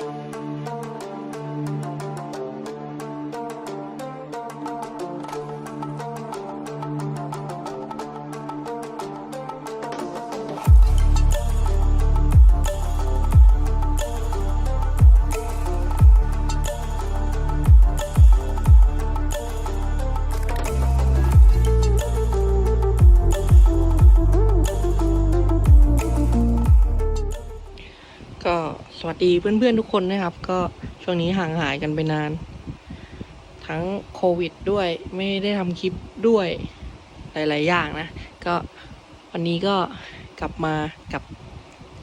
ก็ ดีเพื่อนๆทุกคนนะครับ ก็ช่วงนี้ห่างหายกันไปนาน ทั้งโควิดด้วยไม่ได้ทำคลิปด้วยหลายๆอย่างนะ ก็วันนี้ก็กลับมากับ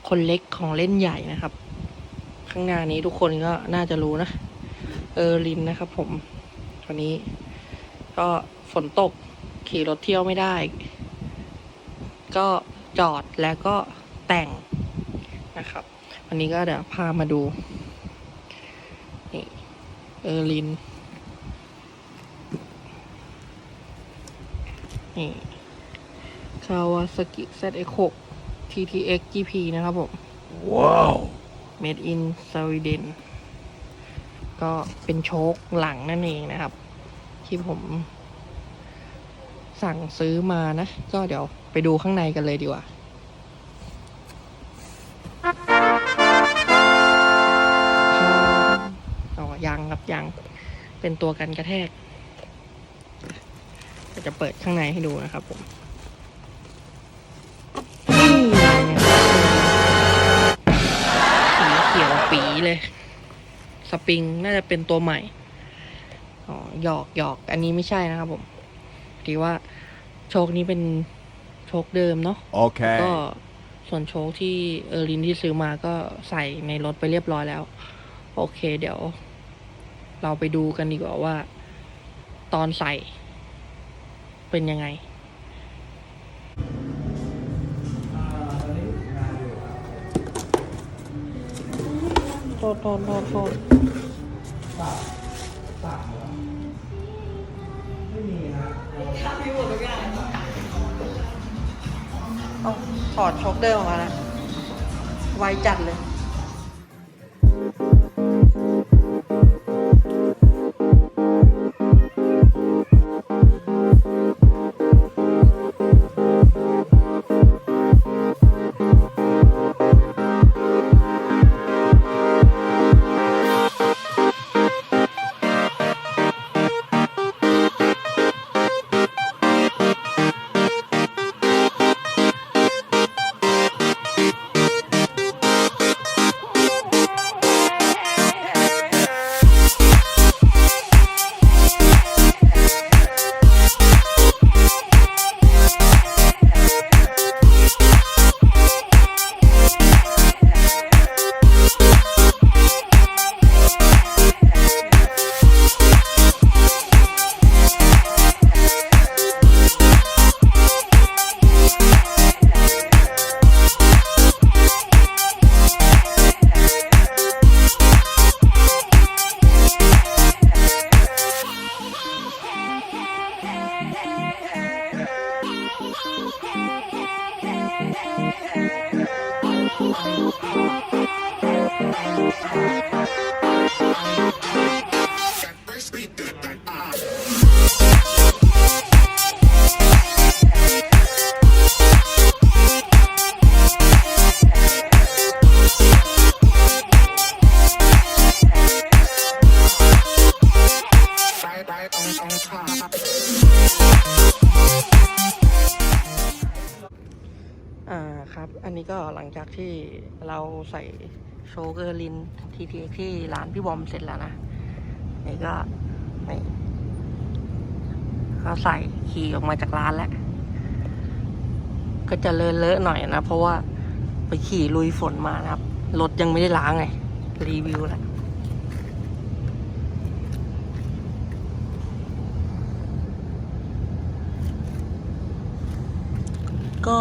คนเล็กของเล่นใหญ่นะครับ ข้างหน้านี้ทุกคนก็น่าจะรู้นะ เออรินนะครับผมวันนี้ ก็ฝนตกขี่รถเที่ยวไม่ได้ ก็จอดแล้วก็แต่งนะครับ วันนี้ก็เดี๋ยวพามาดู นี่ เออร์ลิน นี่คาวาสกิ ZX6 TTX GP นะครับผม Wow. Made in Sweden ก็เป็นโชคหลังนั่นเองนะครับ ที่ผม สั่งซื้อมานะ ก็เดี๋ยวไปดูข้างในกันเลยดีกว่า ยังครับยังเป็นตัวกันกระแทกเดี๋ยวจะเปิดข้างในให้ดูนะครับผมนี่สีเขียวปีเลย สปริงน่าจะเป็นตัวใหม่อ๋อหยอกหยอกอันนี้ไม่ใช่นะครับผมพอดีว่าโชคนี้เป็นโชคเดิมเนาะ Okay. ก็ส่วนโชคที่เออร์ลินที่ซื้อมาก็ใส่ในรถไปเรียบร้อยแล้ว โอเค เดี๋ยว เราไปดูกันดีกว่าว่า ตอนใส่ เป็นยังไงโทษโทษโทษโทษเอาถอดช็อคเดอร์ออกมาแล้วไวจัดเลย อันนี้ก็หลังจากที่เราใส่โชเกอร์ลินทีทีที่ร้านพี่บอมเสร็จแล้วนะ นี่ก็นี่ก็ใส่ขี่ออกมาจากร้านแล้ว ก็จะเลอะเลอะหน่อยนะ เพราะว่าไปขี่ลุยฝนมานะครับ รถยังไม่ได้ล้างไง รีวิวแล้วก็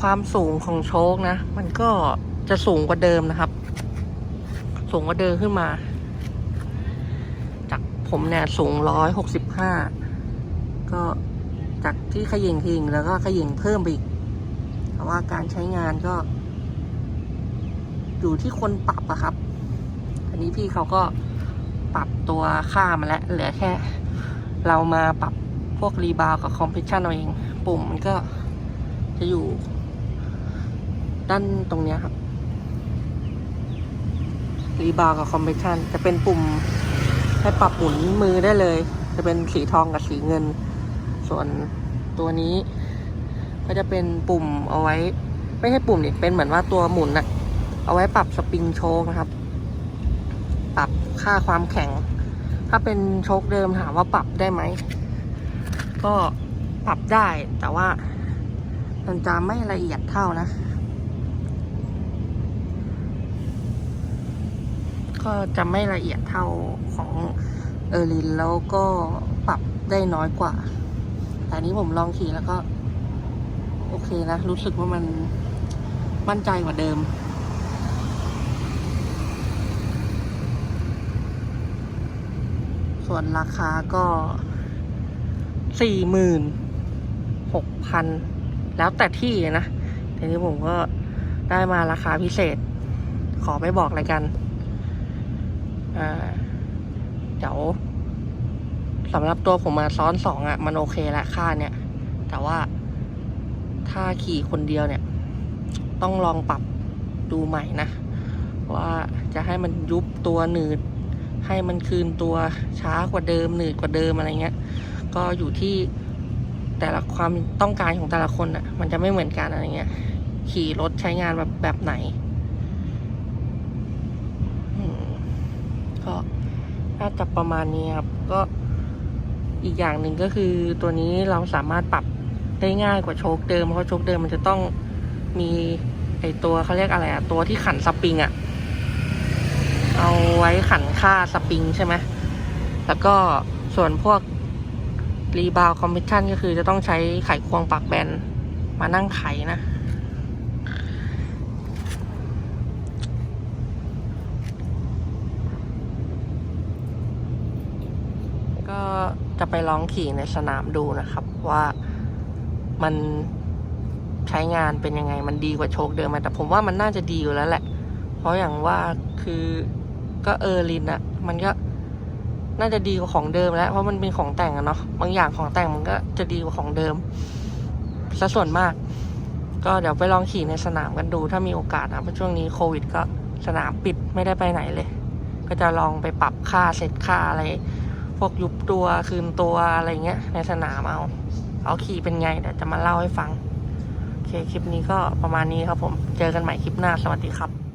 ความสูงของโชคนะ มันก็จะสูงกว่าเดิมนะครับ สูงกว่าเดิมขึ้นมา จากผมเนี่ยสูงร้อยหกสิบห้าก็จากที่ขยิงขยิงแล้วก็ขยิงเพิ่มไปอีกแต่ว่าการใช้งานก็ อยู่ที่คนปรับอะครับ อันนี้พี่เขาก็ปรับตัวค่ามาแล้วเหลือแค่ เรามาปรับพวกรีบาวกับคอมเพรสชันเอาเอง ปุ่มมันก็จะอยู่ ด้านตรงเนี้ยครับรีบาวกับคอมเพรสชันจะเป็นปุ่มให้ปรับหมุนมือได้เลย จะเป็นสีทองกับสีเงิน ส่วนตัวนี้ ก็จะเป็นปุ่มเอาไว้ ไม่ใช่ปุ่มนี่เป็นเหมือนว่าตัวหมุนอะเอาไว้ปรับสปริงโชคนะครับ ปรับค่าความแข็ง ถ้าเป็นโชคเดิมถามว่าปรับได้ไหม ก็ปรับได้แต่ว่ามันจะไม่ละเอียดเท่านะ ก็จะไม่ละเอียดเท่าของเออรินแล้วก็ปรับได้น้อยกว่า แต่นี้ผมลองขี่แล้วก็ โอเคนะ รู้สึกว่ามันมั่นใจกว่าเดิมส่วนราคาก็สี่หมื่นหกพันแล้วแต่ที่นะทีนี้ผมก็ได้มาราคาพิเศษ ขอไม่บอกอะไรกัน อ่าเดี๋ยวสำหรับตัวผมมาซ้อนสองอะ่ะ มันโอเคละค่าเนี่ย แต่ว่าถ้าขี่คนเดียวเนี่ย ต้องลองปรับดูใหม่นะ ว่าจะให้มันยุบตัวหนืด ให้มันคืนตัวช้ากว่าเดิม หนืดกว่าเดิมอะไรเงี้ย ก็อยู่ที่แต่ละความต้องการของแต่ละคนอะ่ะ มันจะไม่เหมือนกันอะไรเงี้ย ขี่รถใช้งานแบบแบบไหนอืมก็ น่าจะประมาณนี้ครับ ก็อีกอย่างหนึ่งก็คือตัวนี้เราสามารถปรับได้ง่ายกว่าโชคเดิม เพราะโชคเดิมมันจะต้องมีไอตัวเขาเรียกอะไรอะตัวที่ขันสปริงอะเอาไว้ขันค่าสปริงใช่ไหมแล้วก็ส่วนพวกรีบาวคอมมิชชั่นก็คือจะต้องใช้ไขควงปากแบนมานั่งไขนะ ก็จะไปลองขี่ในสนามดูนะครับ ว่ามันใช้งานเป็นยังไง มันดีกว่าโชคเดิมไหมแต่ผมว่ามันน่าจะดีอยู่แล้วแหละ เพราะอย่างว่าคือก็เออรินอะมันก็น่าจะดีกว่าของเดิมแล้ว เพราะมันเป็นของแต่งอะเนาะบางอย่างของแต่งมันก็จะดีกว่าของเดิมซะส่วนมาก ก็เดี๋ยวไปลองขี่ในสนามกันดู ถ้ามีโอกาสนะเพราะช่วงนี้โควิด ก็สนามปิดไม่ได้ไปไหนเลย ก็จะลองไปปรับค่าเซตค่าอะไร พวกยุบตัวคืนตัวอะไรเงี้ย ในสนามเอา เอาขี่เป็นไงเดี๋ยวจะมาเล่าให้ฟัง โอเค คลิปนี้ก็ประมาณนี้ครับผม เจอกันใหม่คลิปหน้า สวัสดีครับ